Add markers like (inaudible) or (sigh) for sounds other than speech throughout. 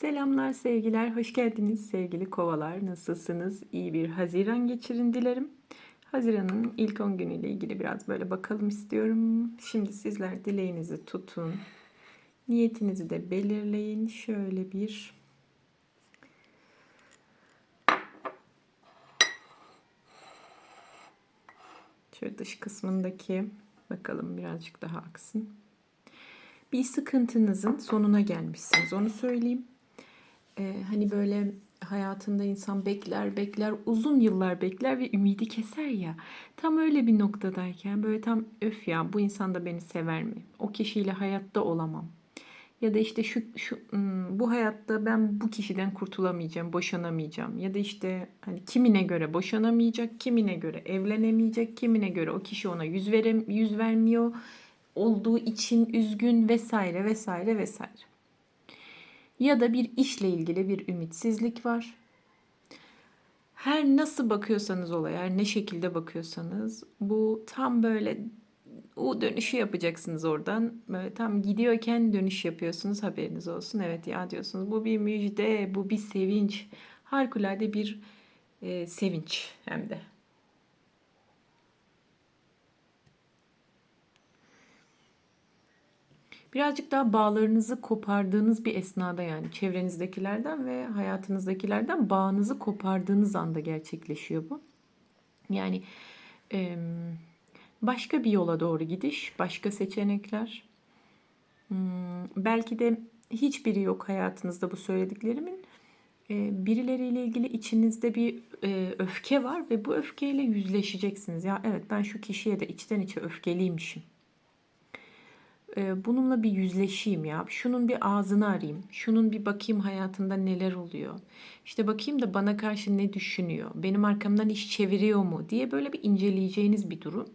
Selamlar sevgiler, hoş geldiniz sevgili kovalar. Nasılsınız? İyi bir Haziran geçirin dilerim. Haziran'ın ilk 10 günüyle ilgili biraz böyle bakalım istiyorum. Şimdi sizler dileğinizi tutun. Niyetinizi de belirleyin. Şöyle bir Şöyle dış kısmındaki bakalım birazcık daha aksın. Bir sıkıntınızın sonuna gelmişsiniz. Onu söyleyeyim. Ee, hani böyle hayatında insan bekler bekler uzun yıllar bekler ve ümidi keser ya. Tam öyle bir noktadayken böyle tam öf ya bu insan da beni sever mi? O kişiyle hayatta olamam. Ya da işte şu, şu hmm, bu hayatta ben bu kişiden kurtulamayacağım, boşanamayacağım. Ya da işte hani kimine göre boşanamayacak, kimine göre evlenemeyecek, kimine göre o kişi ona yüz verem yüz vermiyor olduğu için üzgün vesaire vesaire vesaire. Ya da bir işle ilgili bir ümitsizlik var. Her nasıl bakıyorsanız olaya, her ne şekilde bakıyorsanız bu tam böyle o dönüşü yapacaksınız oradan. Böyle tam gidiyorken dönüş yapıyorsunuz haberiniz olsun. Evet ya diyorsunuz bu bir müjde, bu bir sevinç. Harikulade bir e, sevinç hem de. Birazcık daha bağlarınızı kopardığınız bir esnada yani çevrenizdekilerden ve hayatınızdakilerden bağınızı kopardığınız anda gerçekleşiyor bu. Yani başka bir yola doğru gidiş, başka seçenekler. Hmm, belki de hiçbiri yok hayatınızda bu söylediklerimin. Birileriyle ilgili içinizde bir öfke var ve bu öfkeyle yüzleşeceksiniz. Ya evet ben şu kişiye de içten içe öfkeliymişim bununla bir yüzleşeyim ya. Şunun bir ağzını arayayım. Şunun bir bakayım hayatında neler oluyor. İşte bakayım da bana karşı ne düşünüyor. Benim arkamdan iş çeviriyor mu diye böyle bir inceleyeceğiniz bir durum.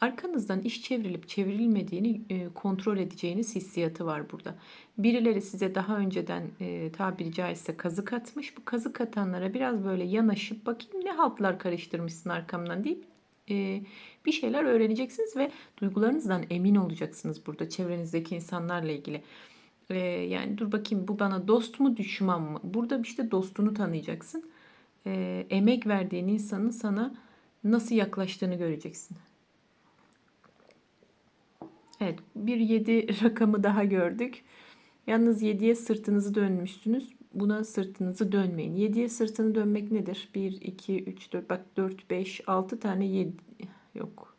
Arkanızdan iş çevrilip çevrilmediğini kontrol edeceğiniz hissiyatı var burada. Birileri size daha önceden e, tabiri caizse kazık atmış. Bu kazık atanlara biraz böyle yanaşıp bakayım ne haltlar karıştırmışsın arkamdan deyip e, bir şeyler öğreneceksiniz ve duygularınızdan emin olacaksınız burada çevrenizdeki insanlarla ilgili. E, yani dur bakayım bu bana dost mu düşman mı? Burada işte dostunu tanıyacaksın. E, emek verdiğin insanın sana nasıl yaklaştığını göreceksin. Evet bir 7 (laughs) rakamı daha gördük. Yalnız 7'ye sırtınızı dönmüşsünüz. Buna sırtınızı dönmeyin. 7'ye sırtını dönmek nedir? 1, 2, 3, 4, bak 4, 5, 6 tane 7 yok.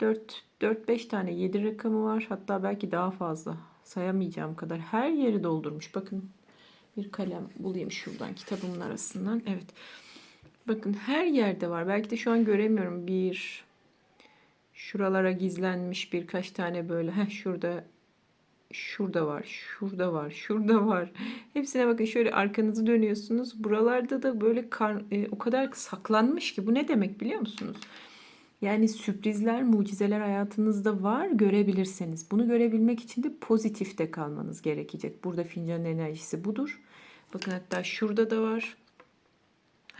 4, 4, 5 tane 7 rakamı var. Hatta belki daha fazla. Sayamayacağım kadar. Her yeri doldurmuş. Bakın bir kalem bulayım şuradan kitabımın arasından. Evet. Bakın her yerde var. Belki de şu an göremiyorum. Bir şuralara gizlenmiş birkaç tane böyle. Heh, şurada şurada var, şurada var, şurada var. Hepsine bakın şöyle arkanızı dönüyorsunuz. Buralarda da böyle kar, e, o kadar saklanmış ki bu ne demek biliyor musunuz? Yani sürprizler, mucizeler hayatınızda var görebilirseniz. Bunu görebilmek için de pozitifte kalmanız gerekecek. Burada fincanın enerjisi budur. Bakın hatta şurada da var.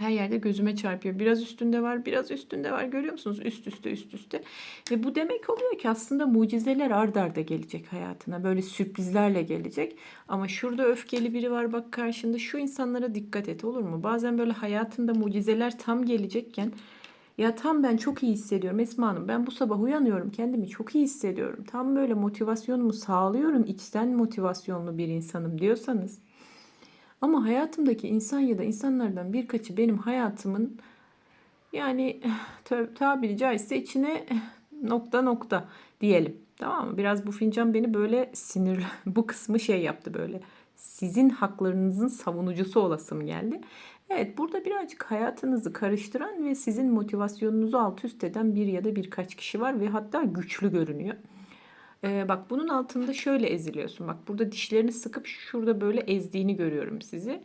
Her yerde gözüme çarpıyor. Biraz üstünde var, biraz üstünde var. Görüyor musunuz? Üst üste, üst üste. Ve bu demek oluyor ki aslında mucizeler ard arda gelecek hayatına. Böyle sürprizlerle gelecek. Ama şurada öfkeli biri var bak karşında. Şu insanlara dikkat et olur mu? Bazen böyle hayatında mucizeler tam gelecekken ya tam ben çok iyi hissediyorum Esma Hanım. Ben bu sabah uyanıyorum. Kendimi çok iyi hissediyorum. Tam böyle motivasyonumu sağlıyorum. içten motivasyonlu bir insanım diyorsanız ama hayatımdaki insan ya da insanlardan birkaçı benim hayatımın yani tabiri caizse içine nokta nokta diyelim. Tamam mı? Biraz bu fincan beni böyle sinir (laughs) bu kısmı şey yaptı böyle. Sizin haklarınızın savunucusu olasım geldi. Evet burada birazcık hayatınızı karıştıran ve sizin motivasyonunuzu alt üst eden bir ya da birkaç kişi var ve hatta güçlü görünüyor. Ee, bak bunun altında şöyle eziliyorsun. Bak burada dişlerini sıkıp şurada böyle ezdiğini görüyorum sizi.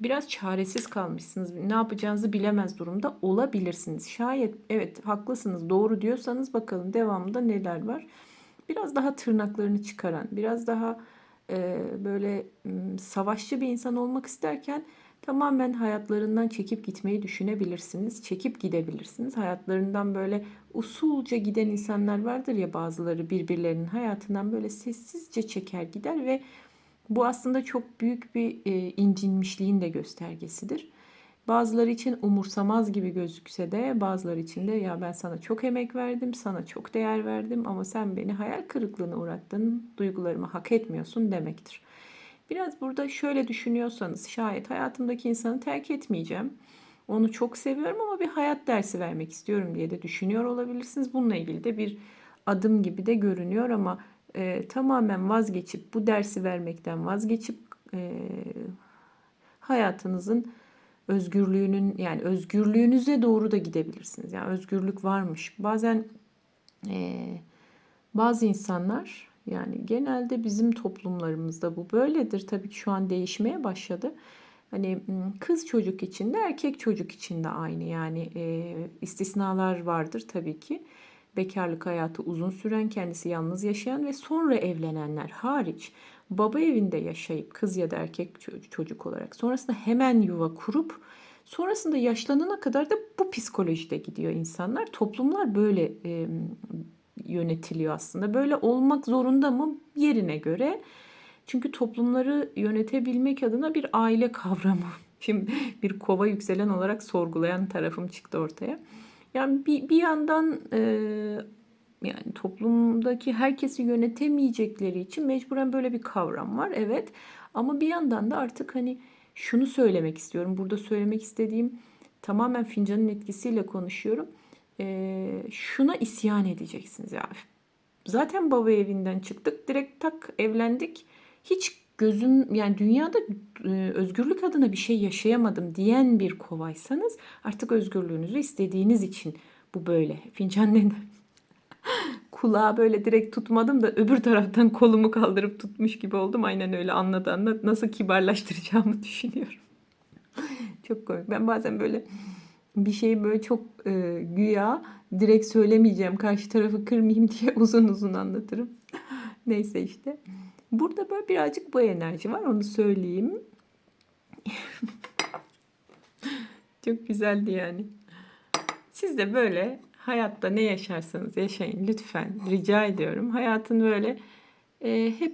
Biraz çaresiz kalmışsınız. Ne yapacağınızı bilemez durumda olabilirsiniz. Şayet evet haklısınız doğru diyorsanız bakalım devamında neler var. Biraz daha tırnaklarını çıkaran, biraz daha böyle savaşçı bir insan olmak isterken tamamen hayatlarından çekip gitmeyi düşünebilirsiniz. Çekip gidebilirsiniz. Hayatlarından böyle usulca giden insanlar vardır ya bazıları birbirlerinin hayatından böyle sessizce çeker gider ve Bu aslında çok büyük bir incinmişliğin de göstergesidir. Bazıları için umursamaz gibi gözükse de bazıları için de ya ben sana çok emek verdim, sana çok değer verdim ama sen beni hayal kırıklığına uğrattın, duygularımı hak etmiyorsun demektir. Biraz burada şöyle düşünüyorsanız şayet hayatımdaki insanı terk etmeyeceğim. Onu çok seviyorum ama bir hayat dersi vermek istiyorum diye de düşünüyor olabilirsiniz. Bununla ilgili de bir adım gibi de görünüyor ama e, tamamen vazgeçip bu dersi vermekten vazgeçip e, hayatınızın özgürlüğünün yani özgürlüğünüze doğru da gidebilirsiniz. Yani özgürlük varmış. Bazen e, bazı insanlar yani genelde bizim toplumlarımızda bu böyledir. Tabii ki şu an değişmeye başladı. Hani kız çocuk için de erkek çocuk için de aynı. Yani e, istisnalar vardır tabii ki. Bekarlık hayatı uzun süren, kendisi yalnız yaşayan ve sonra evlenenler hariç baba evinde yaşayıp kız ya da erkek çocuk olarak sonrasında hemen yuva kurup sonrasında yaşlanana kadar da bu psikolojide gidiyor insanlar. Toplumlar böyle e, yönetiliyor aslında. Böyle olmak zorunda mı yerine göre? Çünkü toplumları yönetebilmek adına bir aile (laughs) kavramı. Şimdi bir kova yükselen olarak sorgulayan tarafım çıktı ortaya. Yani bir, bir yandan e, yani toplumdaki herkesi yönetemeyecekleri için mecburen böyle bir kavram var. Evet ama bir yandan da artık hani şunu söylemek istiyorum. Burada söylemek istediğim tamamen fincanın etkisiyle konuşuyorum. E, şuna isyan edeceksiniz ya. Zaten baba evinden çıktık. Direkt tak evlendik. Hiç gözüm yani dünyada e, özgürlük adına bir şey yaşayamadım diyen bir kovaysanız artık özgürlüğünüzü istediğiniz için bu böyle. Fincan ne? (laughs) Kulağa böyle direkt tutmadım da öbür taraftan kolumu kaldırıp tutmuş gibi oldum. Aynen öyle anladı anlat. Nasıl kibarlaştıracağımı (laughs) düşünüyorum. çok komik. Ben bazen böyle bir şeyi böyle çok e, güya direkt söylemeyeceğim. Karşı tarafı kırmayayım (laughs) diye uzun uzun anlatırım. Neyse işte. Burada böyle birazcık bu enerji var onu söyleyeyim. (laughs) Çok güzeldi yani. Siz de böyle hayatta ne yaşarsanız yaşayın lütfen rica ediyorum. Hayatın böyle e, hep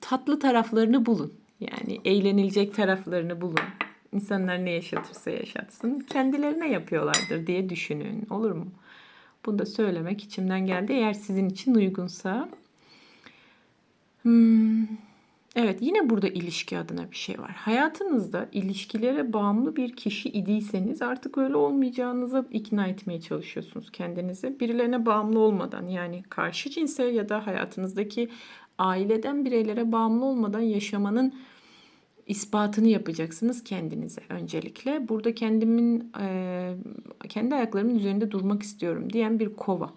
tatlı taraflarını bulun. Yani eğlenilecek taraflarını bulun. İnsanlar ne yaşatırsa yaşatsın. Kendilerine yapıyorlardır diye düşünün. Olur mu? Bunu da söylemek içimden geldi. Eğer sizin için uygunsa. Hmm, evet yine burada ilişki adına bir şey var. Hayatınızda ilişkilere bağımlı bir kişi idiyseniz artık öyle olmayacağınıza ikna etmeye çalışıyorsunuz kendinizi. Birilerine bağımlı olmadan yani karşı cinse ya da hayatınızdaki aileden bireylere bağımlı olmadan yaşamanın ispatını yapacaksınız kendinize öncelikle. Burada kendimin e, kendi ayaklarımın üzerinde durmak istiyorum diyen bir kova.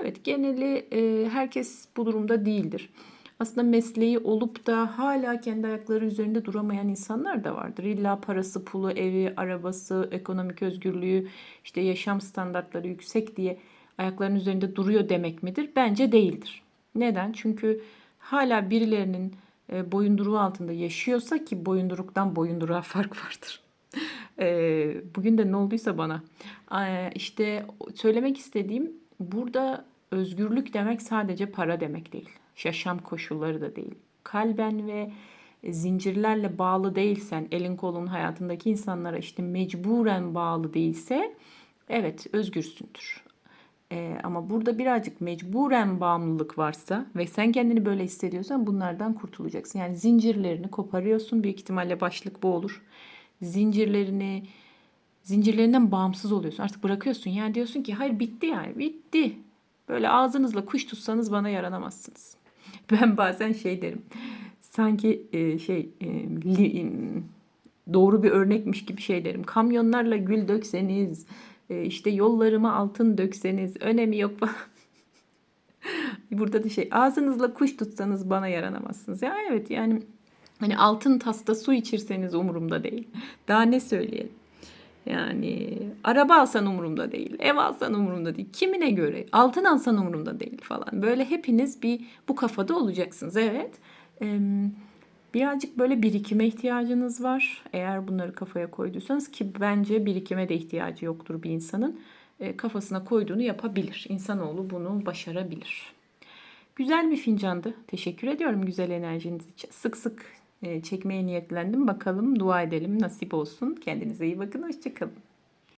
Evet geneli e, herkes bu durumda değildir aslında mesleği olup da hala kendi ayakları üzerinde duramayan insanlar da vardır. İlla parası, pulu, evi, arabası, ekonomik özgürlüğü, işte yaşam standartları yüksek diye ayaklarının üzerinde duruyor demek midir? Bence değildir. Neden? Çünkü hala birilerinin e, boyunduruğu altında yaşıyorsa ki boyunduruktan boyunduruğa (laughs) fark vardır. E, bugün de ne olduysa bana. İşte söylemek istediğim burada özgürlük demek sadece para demek değil yaşam koşulları da değil. Kalben ve zincirlerle bağlı değilsen, elin kolun hayatındaki insanlara işte mecburen bağlı değilse evet özgürsündür. Ee, ama burada birazcık mecburen bağımlılık varsa ve sen kendini böyle hissediyorsan bunlardan kurtulacaksın. Yani zincirlerini koparıyorsun. Büyük ihtimalle başlık bu olur. Zincirlerini zincirlerinden bağımsız oluyorsun. Artık bırakıyorsun. Yani diyorsun ki hayır bitti yani bitti. Böyle ağzınızla kuş tutsanız bana yaranamazsınız. (laughs) Ben bazen şey derim. Sanki e, şey e, li, doğru bir örnekmiş gibi şey derim. Kamyonlarla gül dökseniz, e, işte yollarıma altın dökseniz önemi yok falan. (laughs) Burada da şey ağzınızla kuş tutsanız bana yaranamazsınız. Ya evet yani hani altın tasta su içirseniz umurumda değil. Daha ne söyleyelim? Yani araba alsan umurumda değil, ev alsan umurumda değil, kimine göre, altın alsan umurumda değil falan. Böyle hepiniz bir bu kafada olacaksınız. Evet, birazcık böyle birikime ihtiyacınız var. Eğer bunları kafaya koyduysanız ki bence birikime de ihtiyacı yoktur bir insanın. Kafasına koyduğunu yapabilir. İnsanoğlu bunu başarabilir. Güzel bir fincandı. Teşekkür ediyorum güzel enerjiniz için. Sık sık e, çekmeye niyetlendim. Bakalım dua edelim nasip olsun. Kendinize iyi bakın. Hoşçakalın.